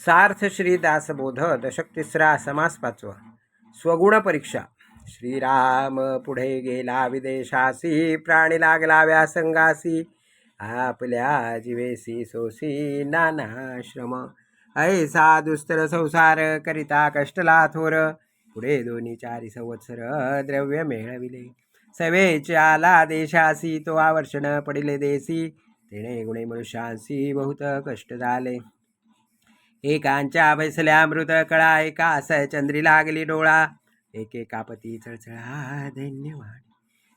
सार्थ श्री दासबोध दशक तिसरा समास पाचवा. स्वगुण परीक्षा. श्रीराम पुढे गेला विदेशासी प्राणी लागला व्यासंगासी. आपल्या जीवेसी सोसी नानाश्रम. ऐसा दुस्तर संसार करिता कष्टला थोर. पुढे दोन्ही चारी संवत्सर द्रव्य मेळविले. सवेचे आला देशासी तो आवर्षण पडिले देसी. तेणे गुणे मनुष्यांसी बहुत कष्ट झाले. एकांच्या बैसल्या अमृत कळा एका असय चंद्री लागली डोळा. एके कापती चळचळा धन्यवाद.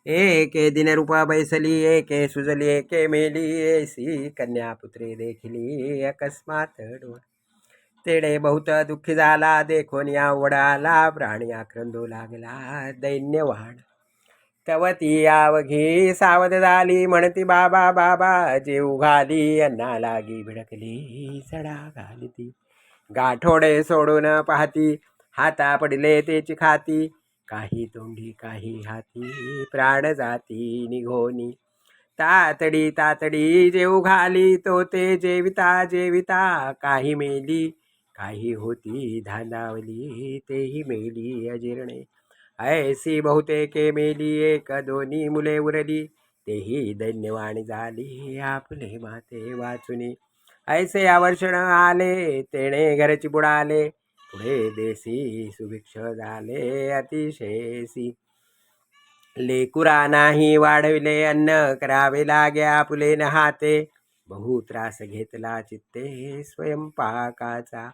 एके दिनरूप बैसली एके सुजली एके मेली एसी कन्या पुत्री देखिली अकस्मात डोळा. तेडे बहुत दुःखी झाला देखोन या वडाला प्राणी आक्रंदू लागला. दैन्यवाण तव ती आवघी सावध झाली म्हणती बाबा बाबा जेव घाली. अन्ना लागी भिडकली सडा घाली ती. गाठोडे सोडून पाहती हाता पडले तेची खाती. काही तोंडी काही हाती प्राण जाती निघोनी. तातडी तातडी जेव घाली तो ते जेविता जेविता काही मेली. काही होती धांदावली तेही मेली अजीर्णे. ऐसी बहुतेके मेली एक दोन्ही मुले उरली. तेही धन्यवाणी झाली आपले माते वाचुनी. ऐसे आवर्षण आले तेणे घरची बुडाले. पुढे देसी सुभिक्ष झाले अतिशयसी. लेकुरा नाही वाढविले अन्न करावे लागे आपुले न हाते बहु त्रास घेतला चित्ते स्वयंपाकाचा.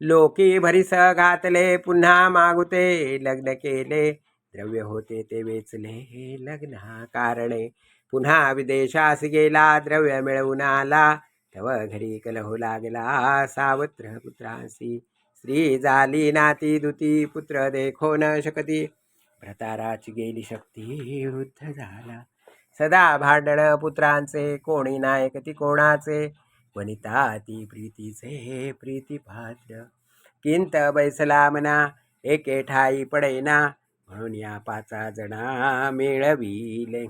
लोकी भरीस घातले पुन्हा मागुते लग्न केले द्रव्य होते ते वेचले लग्न कारणे पुन्हा विदेशास गेला द्रव्य मिळवून आला. तव घरी कलहो लागला सावत्र पुत्रांसी स्त्री झाली नाती दुती पुत्र देखो न शकती. भ्रताराची गेली शक्ती वृद्ध झाला. सदा भांडण पुत्रांचे कोणी नायक ती कोणाचे? वनिता ती प्रीतीचे पात्र किंत बैसला मना एके ठाई पडेना म्हणून या पाचा जणा मिळविले.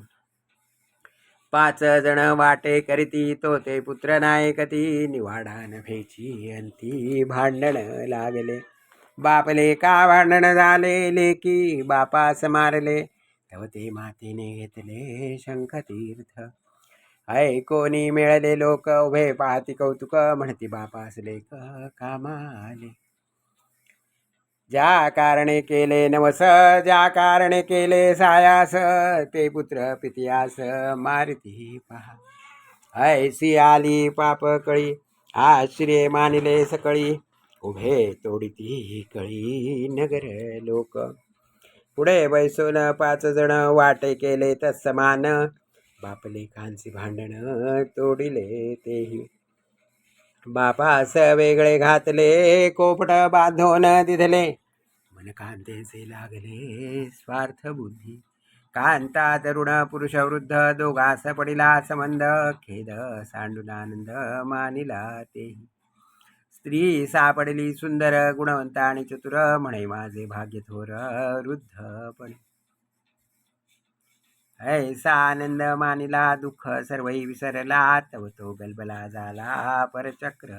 पाच जण वाटे करीती तो ते पुत्र नायकती निवाडा नभेची अंती भांडण लागले. बापले का भांडण झाले? लेकी बापास मारले. तव ते मातीने घेतले शंखतीर्थ. ऐकोनी मिळाले लोक उभे पाहती कौतुक म्हणती बापास लेख कामाले. ज्या कारणे केले नवस ज्या कारणे केले सायास ते पुत्र पितियास मारती पहा. ऐसी आली पाप कळी आश्रय मानिले सकळी उभे तोडिती कळी नगर लोक. पुढे बैसून पाच जण वाटे केले तत्समान बापलेखांचे भांडणं तोडिले तेही. बापास वेगळे घातले कोपट बांधून दिधले. मन कांतेचे लागले स्वार्थ बुद्धी. कांता तरुण पुरुष वृद्ध दोघास पडिला संबंध खेद सांडून आनंद मानिला तेही. स्त्री सापडली सुंदर गुणवंत आणि चतुर म्हणे माझे भाग्य थोर वृद्धपणे ऐसा आनंद मानिला दुःख सर्वही विसरला तव तो गलबला झाला परचक्र.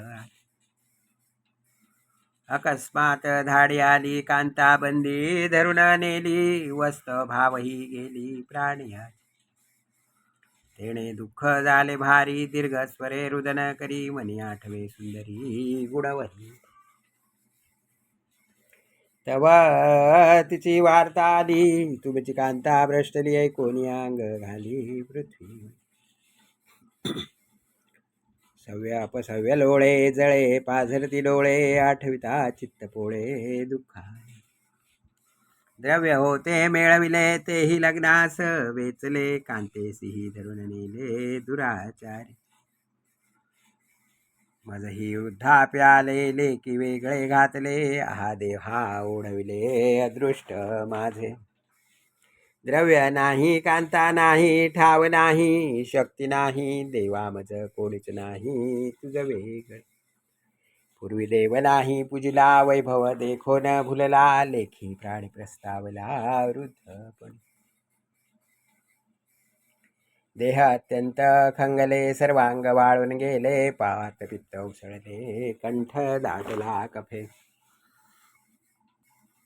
अकस्मात धाडी आली कांता बंदी धरुण नेली वस्त भावही गेली प्राणिया तेणे दुःख झाले भारी दीर्घ स्वरे रुदन करी मनी आठवे सुंदरी गुणवरी. तेव्हा तिची वार्ता आली. तुमची कांता भ्रष्टली आहे कोणी अंग घाली पृथ्वी. सव्य अपसव्य लोळे जळे पाझरती डोळे आठविता चित्त पोळे दुःखा द्रव्य होते मिळविले तेही लग्नास वेचले कांतेसिही धरून नेले दुराचारी. माझही युद्धा प्यालेले की वेगळे घातले. आहा देहा ओढविले अदृष्ट माझे. द्रव्य नाही कांता नाही ठाव नाही शक्ती नाही देवा मज कोणीच नाही तुझ वेगळे पूर्वी देव नाही पूजला वैभव देखो न भुलला लेखी प्राणी प्रस्तावला वृद्धपण देह अत्यंत खंगले सर्वांग वाळून गेले पात पित्त उसळले कंठ दाटला कफे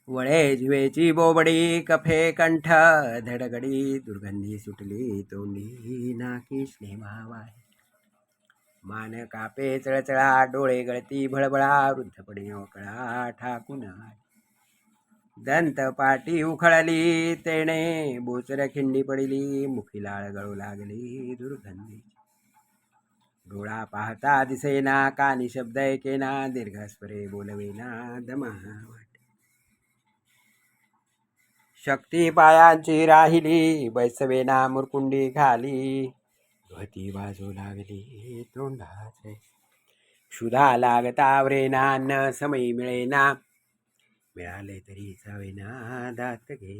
वळे जिवेची बोबडी कफे कंठ धडगडी दुर्गंधी सुटली तोंडी नाकी स्नेमावाय मान कापे चळचळा डोळे गळती भळबळा वृद्धपणे ओकळा ठाकून दंत पाटी उखळली तेणे बोचऱ्या खिंडी पडली मुखी लाळ गळू लागली दुर्गंधी डोळा पाहता दिसेना कानी शब्द ऐकेना दीर्घस्वरे बोलवेना दमा वाटे शक्ती पायांची राहिली बैसवेना मुरकुंडी खाली भती बाजू लागली तोंडाचे क्षुधा लागता अन्न समयी मिळेना मिळाले तरी चावेना दात घे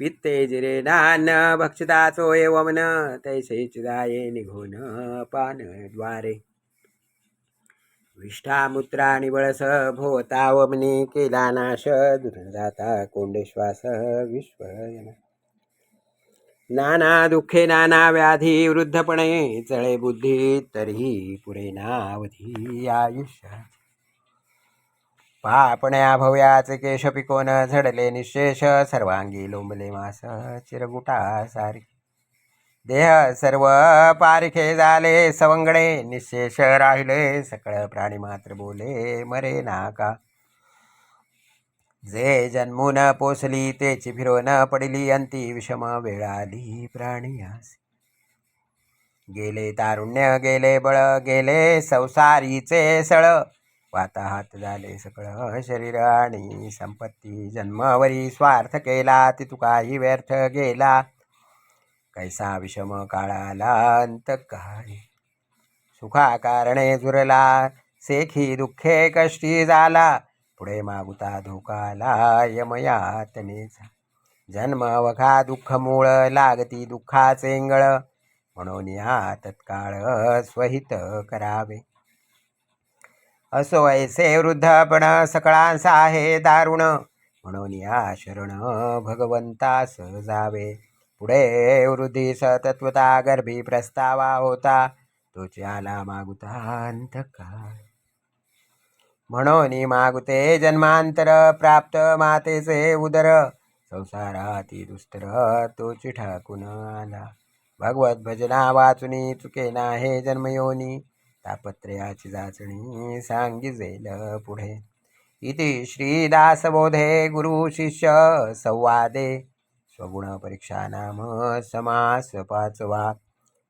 पित्ते जिरे नान भक्षता चोये वमन तैसे चिदाये निघोन पानद्वारे विष्ठामुत्रा निबळस भोवता वमनी केला नाश दुर्जाता कोंडेश्वास विश्वयन नाना दुःखे नाना व्याधी वृद्धपणे चळे बुद्धी तरीही पुरे नावधी आयुष्य पापण्या भव्याचे केश पिकोन झडले निशेष सर्वांगी लोंबले मास चिरगुटा सारी. देह सर्व पारिखे झाले सवंगडे निशेष राहिले सकळ प्राणी मात्र बोले मरे नाका. जे जन्मून पोसली तेची फिरवून पडली अंती विषम वेळाली प्राणी आसी गेले तारुण्य गेले बळ गेले संसारीचे सळ वाताहात झाले सकळ. शरीर आणि संपत्ती जन्मवरी स्वार्थ केला ती तुकाही व्यर्थ गेला. कैसा विषम काळाला अंत काळी सुखा कारणे झुरला सेखी दुःखे कष्टी झाला पुढे मागुता धोकाला यमयातनेचा जन्म वखा दुःख मूळ लागती दुःखाचे इंगळ. म्हणून या तत्काळ स्वहित करावे. असो ऐसे वृद्धपण सकळांसा आहे दारुण. म्हणून या शरण भगवंतास जावे पुढे वृद्धी सतत्वता गर्भी प्रस्तावा होता. तोच आला मागुता अंतकाळ. म्हणून मागुते जन्मांतर प्राप्त मातेचे उदर. संसाराती दुस्तर तोची ठाकून आला. भगवत भजना वाचुनी चुके हे जन्मयोनी. तापत्रयाची जाचणी सांगिजेल पुढे. इति श्रीदासबोधे गुरु शिष्य संवादे. स्वगुण परीक्षा नाम समास पाचवा.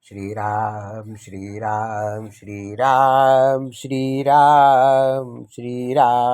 श्रीराम श्रीराम श्रीराम श्रीराम श्रीराम.